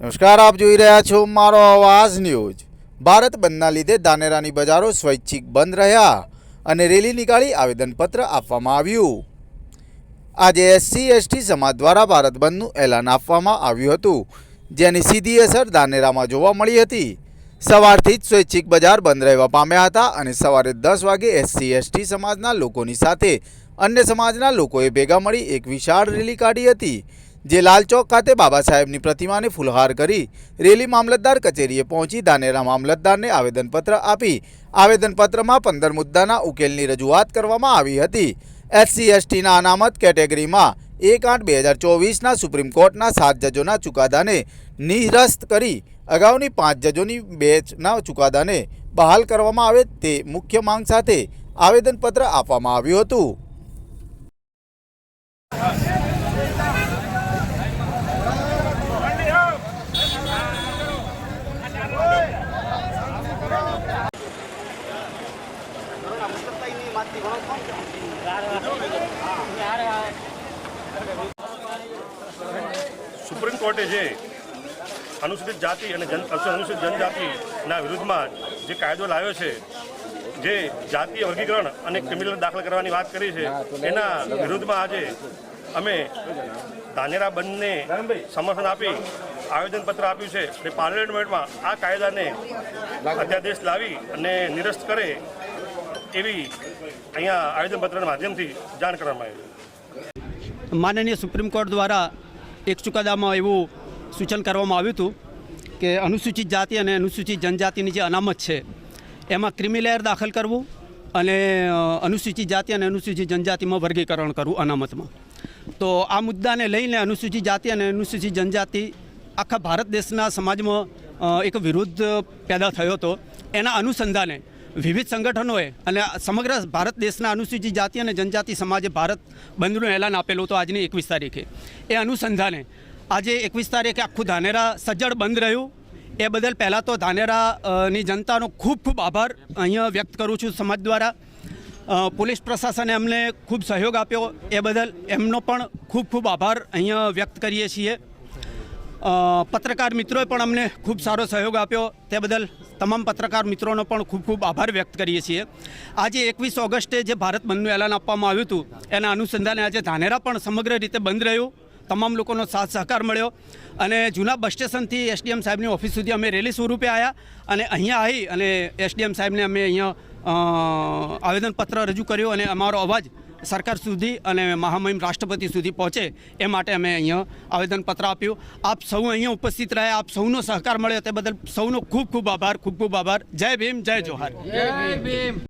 નમસ્કાર, આપ જોઈ રહ્યા છો મારો અવાજ ન્યૂઝ. ભારત બંધના લીધે ધાનેરાની બજારો સ્વૈચ્છિક બંધ રહ્યા અને રેલી નીકાળી આવેદનપત્ર આપવામાં આવ્યું. આજે એસસી, એસટી સમાજ દ્વારા ભારત બંધનું એલાન આપવામાં આવ્યું હતું, જેની સીધી અસર ધાનેરામાં જોવા મળી હતી. સવારથી જ સ્વૈચ્છિક બજાર બંધ રહેવા પામ્યા હતા અને સવારે દસ વાગે એસસી, એસટી સમાજના લોકોની સાથે અન્ય સમાજના લોકોએ ભેગા મળી એક વિશાળ રેલી કાઢી હતી. જે લાલચોક ખાતે બાબા સાહેબની પ્રતિમાને ફુલહાર કરી રેલી મામલતદાર કચેરીએ પહોંચી ધાનેરા મામલતદારને આવેદનપત્ર આપી. આવેદનપત્રમાં પંદર મુદ્દાના ઉકેલની રજૂઆત કરવામાં આવી હતી. એસસી, એસટીના અનામત કેટેગરીમાં એક આઠ બે હજાર ચોવીસના સુપ્રીમ કોર્ટના સાત જજોના ચુકાદાને નિરસ્ત કરી. અગાઉની પાંચ જજોની બેચના ચુકાદાને બહાલ કરવામાં આવે તે મુખ્ય માંગ સાથે આવેદનપત્ર આપવામાં આવ્યું હતું. સુપ્રીમ કોર્ટે જે અનુસૂચિત જાતિ અને જન અનુસૂચિત જનજાતિના વિરુદ્ધમાં જે કાયદો લાવ્યો છે, જે જાતીય વર્ગીકરણ અને ક્રિમિનલ દાખલ કરવાની વાત કરી છે, એના વિરુદ્ધમાં આજે અમે ધાનેરા બંધને સમર્થન આપી આવેદનપત્ર આપ્યું છે અને પાર્લામેન્ટમાં આ કાયદાને અધ્યાદેશ લાવી અને નિરસ્ત કરે એવી અહીંયા આવેદનપત્રના માધ્યમથી જાણ કરવામાં આવી માનનીય સુપ્રીમ કોર્ટ દ્વારા એક ચુકાદામાં એવું સૂચન કરવામાં આવ્યું હતું કે અનુસૂચિત જાતિ અને અનુસૂચિત જનજાતિની જે અનામત છે, એમાં ક્રિમિલેયર દાખલ કરવું અને અનુસૂચિત જાતિ અને અનુસૂચિત જનજાતિમાં વર્ગીકરણ કરવું અનામતમાં. તો આ મુદ્દાને લઈને અનુસૂચિત જાતિ અને અનુસૂચિત જનજાતિ આખા ભારત દેશના સમાજમાં એક વિરુદ્ધ પેદા થયો હતો. એના અનુસંધાને વિવિધ સંગઠનોએ અને સમગ્ર ભારત દેશના અનુસૂચિત જાતિ અને જનજાતિ સમાજે ભારત બંધનું એલાન આપેલું હતું આજની એકવીસ તારીખે. એ અનુસંધાને આજે એકવીસ તારીખે આખું ધાનેરા સજ્જડ બંધ રહ્યું. એ બદલ પહેલાં તો ધાનેરાની જનતાનો ખૂબ ખૂબ આભાર અહીંયા વ્યક્ત કરું છું સમાજ દ્વારા. પોલીસ પ્રશાસને અમને ખૂબ સહયોગ આપ્યો. એ બદલ એમનો પણ ખૂબ ખૂબ આભાર અહીંયા વ્યક્ત કરીએ છીએ. પત્રકાર મિત્રોએ પણ અમને ખૂબ સારો સહયોગ આપ્યો. તે બદલ તમામ પત્રકાર મિત્રોનો પણ ખૂબ ખૂબ આભાર વ્યક્ત કરીએ છીએ. આજે એકવીસ ઓગસ્ટે જે ભારત બંધનું એલાન આપવામાં આવ્યું હતું, એના અનુસંધાને આજે ધાનેરા પણ સમગ્ર રીતે બંધ રહ્યું. તમામ લોકોનો સાથ સહકાર મળ્યો અને જૂના બસ સ્ટેશનથી એસડીએમ સાહેબની ઓફિસ સુધી અમે રેલી સ્વરૂપે આવ્યા અને અહીંયા આવી અને એસડીએમ સાહેબને અમે અહીંયા આવેદનપત્ર રજૂ કર્યું અને અમારો અવાજ સરકાર સુધી અને મહામહિમ રાષ્ટ્રપતિ સુધી પહોંચે એ માટે અમે અહીંયા આવેદનપત્ર આપ્યું. આપ સૌ અહીંયા ઉપસ્થિત રહ્યા, આપ સૌનો સહકાર મળ્યો, તે બદલ સૌનો ખૂબ ખૂબ આભાર, ખૂબ ખૂબ આભાર. જય ભીમ, જય જોહાર.